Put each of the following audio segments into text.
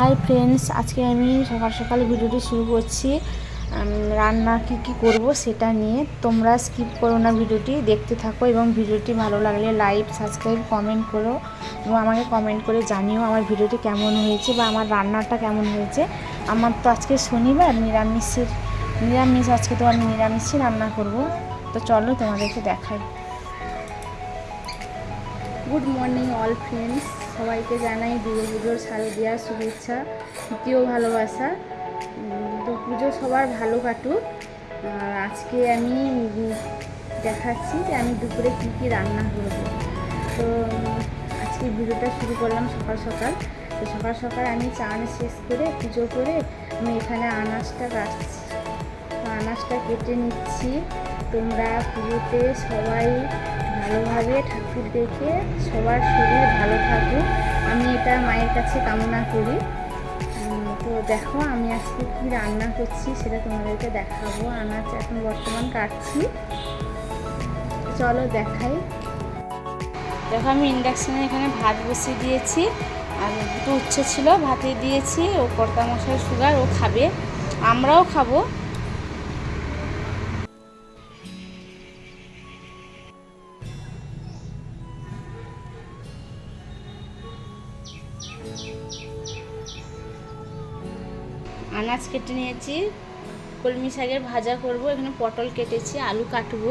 Hi friends, আজকে আমি সকাল সকাল ভিডিওটি শুরু করছি। রান্না কি কি করব সেটা নিয়ে। তোমরা স্কিপ করো না ভিডিওটি, দেখতে থাকো এবং ভিডিওটি ভালো লাগলে লাইক সাবস্ক্রাইব কমেন্ট করো এবং আমাকে কমেন্ট করে জানিও আমার ভিডিওটি কেমন হয়েছে বা আমার রান্নাটা কেমন হয়েছে। আমার তো আজকে শনিবার, নিরামিষের, নিরামিষ আজকে তো আমি নিরামিষই রান্না করব। তো চলো তোমাদেরকে দেখাই। গুড মর্নিং অল ফ্রেন্ডস সবাইকে জানাই দুর্গা পুজোর শারদীয়ার শুভেচ্ছা তৃতীয় ভালোবাসা। তো পুজো সবার ভালো কাটুক। আর আজকে আমি দেখাচ্ছি যে আমি দুপুরে কী কী রান্না করব। তো, আজকে ভিডিওটা শুরু করলাম সকাল সকাল। তো সকাল সকাল আমি চান শেষ করে পুজো করে আমি এখানে আনাজটা কাটছি। আনাজটা কেটে নিচ্ছি। তোমরা পুজোতে সবাই ভালোভাবে ঠাকুর দেখে সবার শরীর ভালো থাকুক। আমি এটা মায়ের কাছে কামনা করি। তো দেখো, আমি আজকে কি রান্না করছি সেটা তোমাদেরকে দেখাবো। আনাজ এখন বর্তমান কাটছি। চলো দেখাই। দেখো, আমি ইন্ডাকশানে এখানে ভাত বসিয়ে দিয়েছি। আর দুটো উচ্ছে ছিল, ভাতে দিয়েছি। ও কর্তা মশাই সুগার, ও খাবে। আমরাও খাব। আনাজ কেটে নিয়েছি। কলমি শাকের ভাজা করব এখানে পটল কেটেছি আলু কাটবো।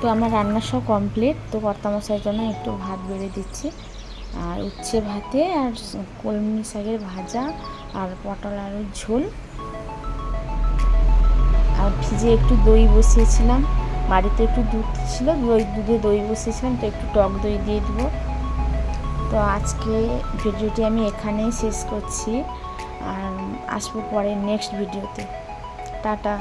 তো আমার রান্না সব কমপ্লিট তো কর্তামশাইয়ের জন্য একটু ভাত বেড়ে দিচ্ছি। আর উচ্ছে ভাতে আর কলমি শাকের ভাজা আর পটল আলুর ঝোল। আর ভিজে একটু দই বসিয়েছিলাম। বাড়িতে একটু দুধ ছিল, দই, দুধে দই বসিয়েছিলাম, তো একটু টক দই দিয়ে দেবো। তো আজকে ভিডিওটি আমি এখানেই শেষ করছি। আর আসব পরে নেক্সট ভিডিওতে টাটা।